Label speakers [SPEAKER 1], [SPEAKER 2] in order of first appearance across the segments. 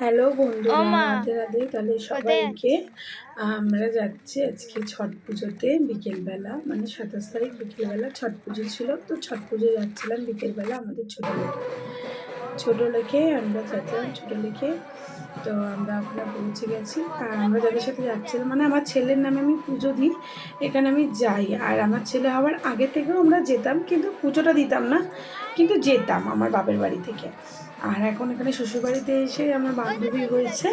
[SPEAKER 1] Hello বন্ধুরা রাধে রাধে তাহলে সবাইকে আমরা যাচ্ছি আজকে ছট পুজোতে বিকেলবেলা মানে সাতাশ তারিখ বিকেলবেলা ছট পুজো ছিল তো ছট পুজো যাচ্ছিলাম বিকেলবেলা আমাদের ছোটো লেকে। ছোটো লেকে আমরা যাচ্ছিলাম ছোটো লেকে তো আমরা ওখানে পৌঁছে গেছি। আর আমরা যাদের সাথে যাচ্ছিলাম মানে আমার ছেলের নামে আমি পুজো দিই এখানে আমি যাই। আর আমার ছেলে হওয়ার আগে থেকেও আমরা যেতাম কিন্তু পুজোটা দিতাম না কিন্তু যেতাম আমার বাপের বাড়ি থেকে। আর এখন এখানে শ্বশুরবাড়িতে এসে আমার বান্ধবী হয়েছে।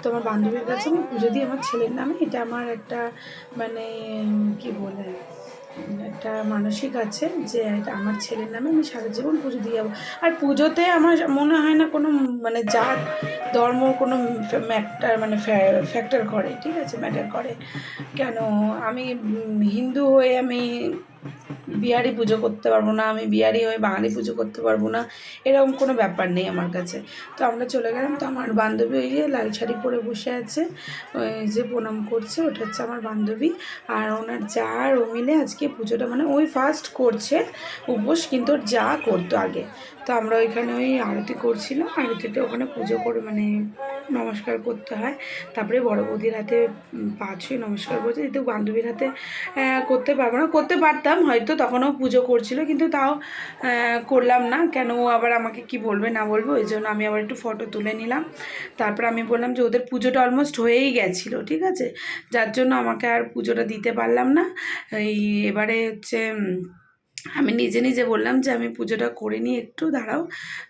[SPEAKER 1] তো আমার বান্ধবীর কাছে আমি পুজো দিই, আমার ছেলের নামে। এটা আমার একটা মানে কি বলে, একটা মানসিক আছে যে এটা আমার ছেলের নামে আমি সারা জীবন পুজো দিয়ে যাব। আর পুজোতে আমার মনে হয় না কোনো মানে জাত, ধর্ম কোনো ম্যাটার মানে ফ্যাক্টর করে, ঠিক আছে? ম্যাটার করে। কেন? আমি হিন্দু হয়ে আমি বিহারি পুজো করতে পারব না, আমি বিহারি হয়ে বাঙালি পুজো করতে পারব না, এরকম কোনো ব্যাপার নেই আমার কাছে। তো আমরা চলে গেলাম, তো আমার বান্ধবী ওই যে লাল শাড়ি পরে বসে আছে, ওই যে প্রণাম করছে, ওটা হচ্ছে আমার বান্ধবী। আর ওনার যা আর ও মিলে আজকে পুজোটা মানে ওই ফার্স্ট করছে উপোস, কিন্তু ওর যা করতো আগে। তো আমরা ওইখানে ওই আরতি করছিলাম, আরতিতে ওখানে পুজো করে মানে নমস্কার করতে হয়। তারপরে বড় বৌদির হাতে পা ছুঁয়ে নমস্কার করছে যেহেতু বান্ধবীর হাতে করতে পারব না। করতে পারতাম হয়তো, তখনও পুজো করছিল, কিন্তু তাও করলাম না। কেন ও আবার আমাকে কি বলবে না বলব, ওই জন্য আমি আবার একটু ফটো তুলে নিলাম। তারপর আমি বললাম যে, ওদের পুজোটা অলমোস্ট হয়েই গেছিল, ঠিক আছে? যার জন্য আমাকে আর পুজোটা দিতে পারলাম না। এই, এবারে হচ্ছে আমি নিজে নিজে বললাম যে আমি পুজোটা করে নিই একটু দাঁড়াও।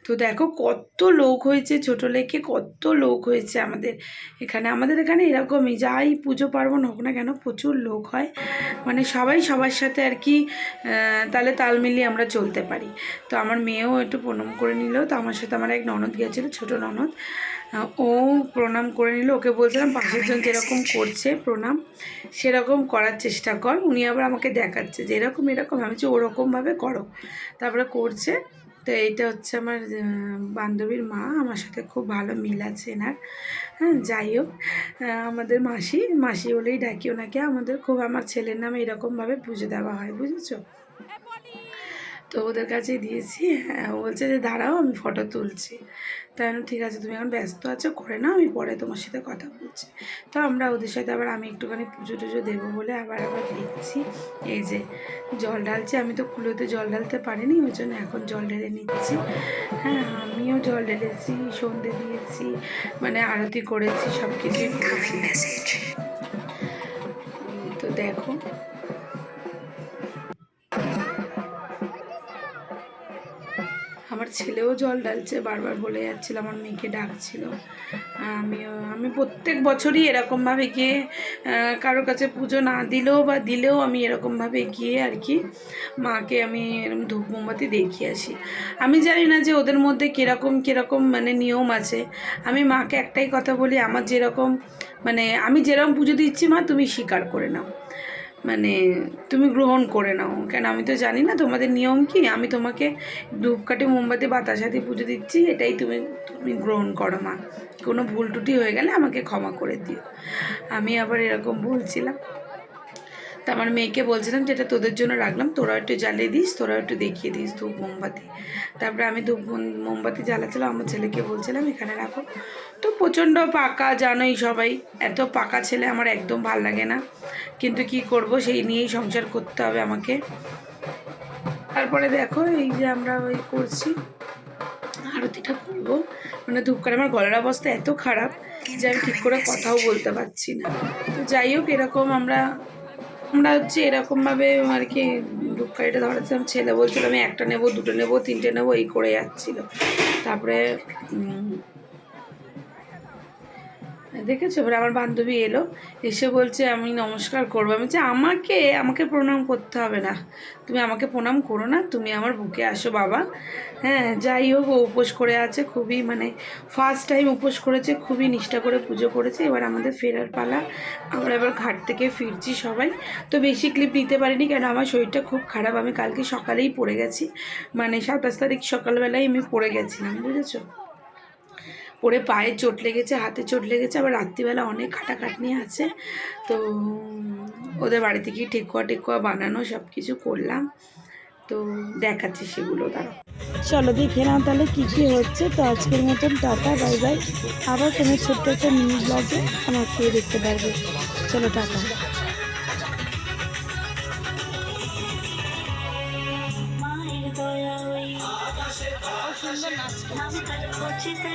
[SPEAKER 1] তো দেখো কত লোক হয়েছে ছোটো লেকে কত লোক হয়েছে আমাদের এখানে। আমাদের এখানে এরকমই যাই পুজো পার্বণ হোক না কেন প্রচুর লোক হয়। মানে সবাই সবার সাথে আর কি আহ, তালে মিলিয়ে আমরা চলতে পারি। তো আমার মেয়েও একটু প্রণাম করে নিল। তো আমার সাথে আমার এক ননদ গিয়েছিল ছোটো ননদ। ও প্রণাম করে নিল। ওকে বলছিলাম, পাশের জন যেরকম করছে প্রণাম, সেরকম করার চেষ্টা কর। উনি আবার আমাকে দেখাচ্ছে যে এরকম এরকম। আমি যে ওরকমভাবে করো। তারপরে করছে। তো এইটা হচ্ছে আমার বান্ধবীর মা। আমার সাথে খুব ভালো মিল আছে এনার। হ্যাঁ যাই হোক আমাদের মাসি মাসি বলেই ডাকি ওনাকে। আমাদের খুব, আমার ছেলের নামে এরকমভাবে পুজো দেওয়া হয়, বুঝেছ? তো ওদের কাছে দিয়েছি। হ্যাঁ বলছে যে, দাঁড়াও, আমি ফটো তুলছি। তাই ঠিক আছে, তুমি এখন ব্যস্ত আছো, করে নাও, আমি পরে তোমার সাথে কথা বলছি। তো আমরা ওদের সাথে আবার আমি একটুখানি পুজো টুজো দেবো বলে আবার আবার দেখছি এই যে, জল ঢালছি, আমি তো কুলোতে জল ঢালতে পারিনি, ওই জন্য এখন জল ঢেলে নিচ্ছি। হ্যাঁ আমিও জল ঢেলেছি, সন্ধে দিয়েছি মানে আরতি করেছি সব কিছুই তো দেখো আমার ছেলেও জল ঢালছে, বারবার বলে যাচ্ছিল, আমার মেয়েকে ডাকছিল। আমিও, আমি প্রত্যেক বছরই এরকমভাবে গিয়ে কারোর কাছে পুজো না দিলেও বা দিলেও আমি এরকমভাবে গিয়ে আর কি মাকে আমি এরম ধূপ মোমবাতি দেখিয়ে আসি। আমি জানি না যে ওদের মধ্যে কীরকম কীরকম মানে নিয়ম আছে। আমি মাকে একটাই কথা বলি, আমার যেরকম মানে আমি যেরকম পুজো দিচ্ছি মা, তুমি স্বীকার করে নাও। মানে তুমি গ্রহণ করে নাও। কেন আমি তো জানি না তোমাদের নিয়ম কি। আমি তোমাকে ধূপকাঠি, মোমবাতি বাতাসা দিয়ে পুজো দিচ্ছি, এটাই তুমি তুমি গ্রহণ করো মা। কোনো ভুল টুটি হয়ে গেলে আমাকে ক্ষমা করে দিও। আমি আবার এরকম বলছিলাম তা আমার মেয়েকে বলছিলাম যেটা তোদের জন্য রাখলাম তোরা একটু জ্বালিয়ে দিস তোরা একটু দেখিয়ে দিস ধূপ মোমবাতি। তারপরে আমি ধূপ মোমবাতি জ্বালাচ্ছিলাম, আমার ছেলেকে বলছিলাম, এখানে রাখো। তো প্রচণ্ড পাকা, জানোই সবাই, এত পাকা ছেলে আমার একদম ভালো লাগে না। কিন্তু কি করব, সেই নিয়েই সংসার করতে হবে আমাকে। তারপরে দেখো, এই যে আমরা ওই করছি, আরতিটা করব। মানে ধূপকাঠি আমার গলার অবস্থা এত খারাপ যে আমি ঠিক করে কথাও বলতে পারছি না। তো যাই হোক, এরকম আমরা আমরা হচ্ছে এরকমভাবে আর কি ধূপকাঠিটা ধরাচ্ছিলাম ছেলে বলছিল, আমি একটা নেব, দুটো নেব, তিনটে নেব, এই করে যাচ্ছিল। তারপরে দেখেছ? এবার আমার বান্ধবী এলো, এসে বলছে, আমি নমস্কার করব। আমি বলছি, আমাকে আমাকে প্রণাম করতে হবে না। তুমি আমাকে প্রণাম করো না, তুমি আমার বুকে আসো বাবা। হ্যাঁ যাই হোক, ও উপোস করে আছে, খুবই মানে ফার্স্ট টাইম উপোস করেছে, খুবই নিষ্ঠা করে পুজো করেছে। এবার আমাদের ফেরার পালা, আমরা এবার ঘাট থেকে ফিরছি সবাই। তো বেশি ক্লিপ নিতে পারিনি কেন? আমার শরীরটা খুব খারাপ, আমি কালকে সকালেই পড়ে গেছি। মানে সাতাশ তারিখ সকালবেলায় আমি পড়ে গেছিলাম, বুঝেছ? পরে পায়ে চোট লেগেছে, হাতে চোট লেগেছে, আবার রাত্রিবেলা অনেক খাটাখাটনি আছে। তো ওদের বাড়ি থেকে ঠেকুয়া টেকুয়া বানানো সব কিছু করলাম।
[SPEAKER 2] তো, দেখাচ্ছি সেগুলো তারা
[SPEAKER 1] চলো দেখে নাও তাহলে কী কী হচ্ছে। তো আজকের মতন টাটা, বাই বাই। আবার কোনো ছোট্ট একটা নিউজ মিনি ব্লগে আমাকে দেখতে পারবে। চলো টাটা।
[SPEAKER 3] নাম তার কচিতে